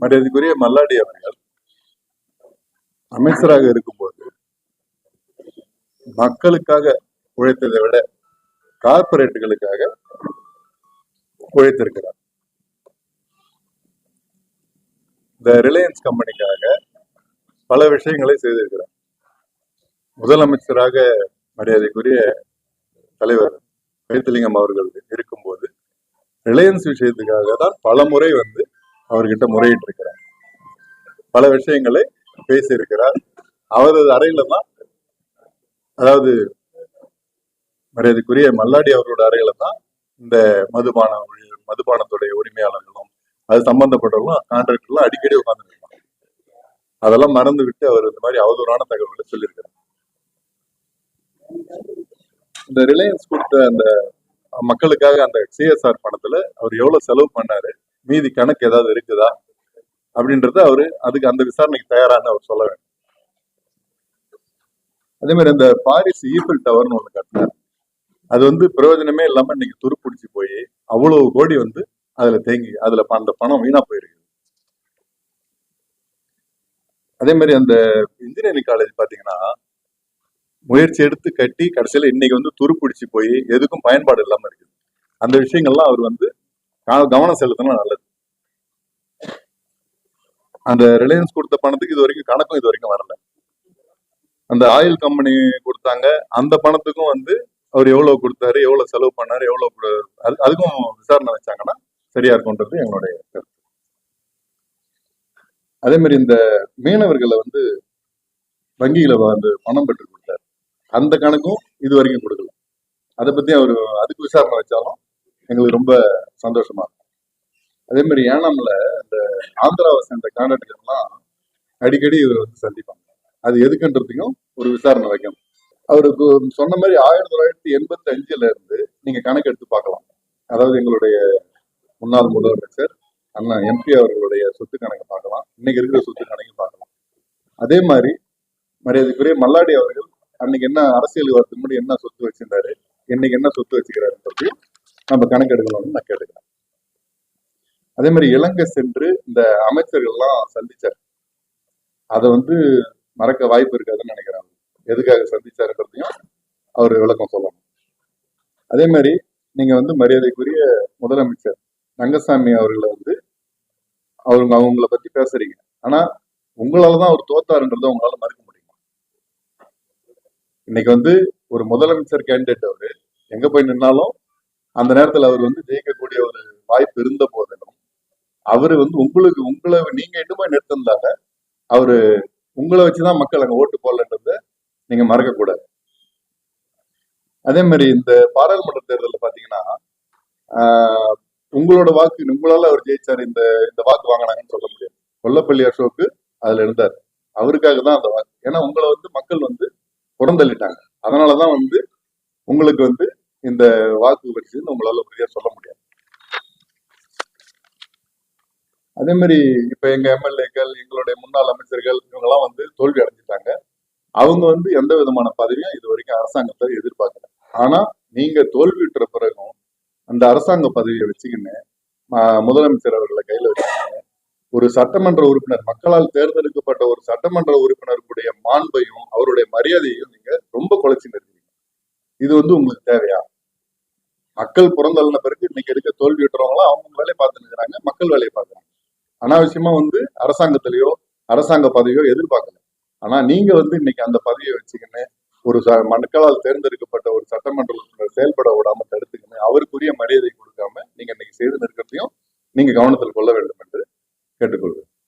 மரியாதைக்குரிய மல்லாடி அவர்கள் அமைச்சராக இருக்கும்போது மக்களுக்காக உழைத்ததை விட கார்பரேட்டுகளுக்காக உழைத்திருக்கிறார். இந்த ரிலையன்ஸ் கம்பெனிக்காக பல விஷயங்களை செய்திருக்கிறார். முதலமைச்சராக மரியாதைக்குரிய தலைவர் வைத்திலிங்கம் அவர்கள் இருக்கும்போது ரிலையன்ஸ் விஷயத்துக்காக தான் பல முறை வந்து அவர்கிட்ட முறையிட்டு இருக்கிறார் பல விஷயங்களை பேசியிருக்கிறார். அவரது அறையில தான் அதாவது மரியாதைக்குரிய மல்லாடி அவர்களோட அறையில தான் இந்த மதுபான மதுபானத்துடைய உரிமையாளர்களும் அது சம்பந்தப்பட்டவர்களும் கான்ட்ராக்டர்லாம் அடிக்கடி உட்காந்துருக்காங்க அதெல்லாம் மறந்து விட்டு அவர் இந்த மாதிரி அவதூறான தகவல்களை சொல்லியிருக்கிறார். இந்த ரிலையன்ஸ் கொடுத்த அந்த மக்களுக்காக அந்த சிஎஸ்ஆர் பணத்துல அவர் எவ்வளவு செலவு பண்ணாரு மீதி கணக்கு ஏதாவது இருக்குதா? அப்படின்றத அவரு அதுக்கு அந்த விசாரணைக்கு தயாரான்னு அவர் சொல்ல வேண்டும். அதே மாதிரி அந்த பாரிஸ் ஈஃபில் டவர்னு ஒண்ணு கட்டினார். அது வந்து பிரயோஜனமே இல்லாம இன்னைக்கு துருப்பிடிச்சு போய் அவ்வளவு கோடி வந்து அதுல தேங்கி அதுல அந்த பணம் வீணா போயிருக்கு. அதே மாதிரி அந்த இன்ஜினியரிங் காலேஜ் பாத்தீங்கன்னா முயற்சி எடுத்து கட்டி கடைசியில இன்னைக்கு வந்து துருப்பிடிச்சு போய் எதுக்கும் பயன்பாடு இல்லாம இருக்குது. அந்த விஷயங்கள்லாம் அவர் வந்து கவனம் செலுத்தினா நல்லது. அந்த ரிலையன்ஸ் கொடுத்த பணத்துக்கு இது வரைக்கும் கணக்கும் இது வரைக்கும் வரல. அந்த ஆயில் கம்பெனி கொடுத்தாங்க. அந்த பணத்துக்கும் வந்து அவர் எவ்வளவு கொடுத்தாரு எவ்வளவு செலவு பண்ணாரு எவ்வளவு அதுக்கும் விசாரணை வச்சாங்கன்னா சரியா இருக்கும்ன்றது எங்களுடைய கருத்து. அதே மாதிரி இந்த மீனவர்களை வந்து வங்கியில வந்து பணம் பெற்று கொடுத்தாரு. அந்த கணக்கும் இது வரைக்கும் கொடுக்கல. அதை பத்தி அவர் அதுக்கு விசாரணை வச்சாலும் எங்களுக்கு ரொம்ப சந்தோஷமா இருக்கும். அதே மாதிரி ஏனாமில் இந்த ஆந்திராவை சேர்ந்த கான்ட்ராக்டர்லாம் அடிக்கடி இவர் வந்து சந்திப்பாங்க. அது எதுக்குன்றதையும் ஒரு விசாரணை வைக்கணும் அவருக்கு சொன்ன மாதிரி ஆயிரத்தி தொள்ளாயிரத்தி எண்பத்தி அஞ்சுல இருந்து நீங்க கணக்கு எடுத்து பார்க்கலாம். அதாவது எங்களுடைய முன்னாள் முதலமைச்சர் அண்ணா எம்பி அவர்களுடைய சொத்து கணக்கு பார்க்கலாம். இன்னைக்கு இருக்கிற சொத்து கணக்கு பார்க்கலாம். அதே மாதிரி மரியாதைக்குரிய மல்லாடி அவர்கள் அன்னைக்கு என்ன அரசியல் வரதுக்கு முன்னாடி என்ன சொத்து வச்சிருந்தாரு இன்னைக்கு என்ன சொத்து வச்சுக்கிறாருன்றதையும் நம்ம கணக்கெடுக்கணும்னு நான் கேட்டுக்கிறேன். அதே மாதிரி இலங்கை சென்று இந்த அமைச்சர்கள்லாம் சந்திச்சார். அதை வந்து மறக்க வாய்ப்பு இருக்காதுன்னு நினைக்கிறாங்க எதுக்காக சந்திச்சாருன்றதையும் அவர் விளக்கம் சொல்லணும். அதே மாதிரி நீங்க வந்து மரியாதைக்குரிய முதலமைச்சர் ரங்கசாமி அவர்களை வந்து அவங்க அவங்கள பத்தி பேசுறீங்க. ஆனா உங்களால தான் அவர் தோத்தாருன்றத உங்களால மறுக்க முடியுமா? இன்னைக்கு வந்து ஒரு முதலமைச்சர் கேண்டிடேட் அவரு எங்க போய் நின்னாலும் அந்த நேரத்துல அவர் வந்து ஜெயிக்கக்கூடிய ஒரு வாய்ப்பு இருந்த போதிலும் அவரு வந்து உங்களுக்கு உங்களை நீங்க இன்னுமே நிறுத்தினால அவரு உங்களை வச்சுதான் மக்கள் அங்க ஓட்டு போடலன்றத நீங்க மறக்க கூடாது. அதே மாதிரி இந்த பாராளுமன்ற தேர்தலில் பாத்தீங்கன்னா ஆஹ், உங்களோட வாக்கு உங்களால அவர் ஜெயிச்சார் இந்த இந்த வாக்கு வாங்கினாங்கன்னு சொல்ல முடியாது. கொல்லப்பள்ளி அசோக்கு அதுல இருந்தார். அவருக்காக தான் அந்த வாக்கு. ஏன்னா உங்களை வந்து மக்கள் வந்து புறந்தள்ளிட்டாங்க. அதனாலதான் வந்து உங்களுக்கு வந்து இந்த வாக்கு வரிசைன்னு உங்களால உறுதியா சொல்ல முடியாது. அதே மாதிரி இப்ப எங்க எம்எல்ஏக்கள் எங்களுடைய முன்னாள் அமைச்சர்கள் இவங்கெல்லாம் வந்து தோல்வி அடைஞ்சிட்டாங்க. அவங்க வந்து எந்த விதமான பதவியும் இது வரைக்கும் அரசாங்கத்தை எதிர்பார்க்கல. ஆனா நீங்க தோல்வியுற்ற பிறகும் அந்த அரசாங்க பதவியை வச்சுக்கின்னு முதலமைச்சர் அவர்களை கையில வச்சுக்கின்னு ஒரு சட்டமன்ற உறுப்பினர் மக்களால் தேர்ந்தெடுக்கப்பட்ட ஒரு சட்டமன்ற உறுப்பினருடைய மாண்பையும் அவருடைய மரியாதையையும் நீங்க ரொம்ப குலைச்சு நிறுத்தீங்க இது வந்து உங்களுக்கு தேவையா? மக்கள் புறந்தள்ளின பிறகு இன்னைக்கு இருக்க விட்டுறவங்களாம் அவங்க வேலையை பார்த்து நிற்கிறாங்க மக்கள் வேலையை பார்க்குறாங்க. அனாவசியமா வந்து அரசாங்கத்திலேயோ அரசாங்க பதவியோ எதிர்பார்க்கல. ஆனா நீங்க வந்து இன்னைக்கு அந்த பதவியை வச்சுக்கின்னு ஒரு ச- மக்களால் தேர்ந்தெடுக்கப்பட்ட ஒரு சட்டமன்ற செயல்பட விடாம தடுத்துக்கின்னு அவருக்குரிய மரியாதை கொடுக்காம நீங்க இன்னைக்கு செய்து நிற்கிறதையும் நீங்க கவனத்தில் கொள்ள வேண்டும்.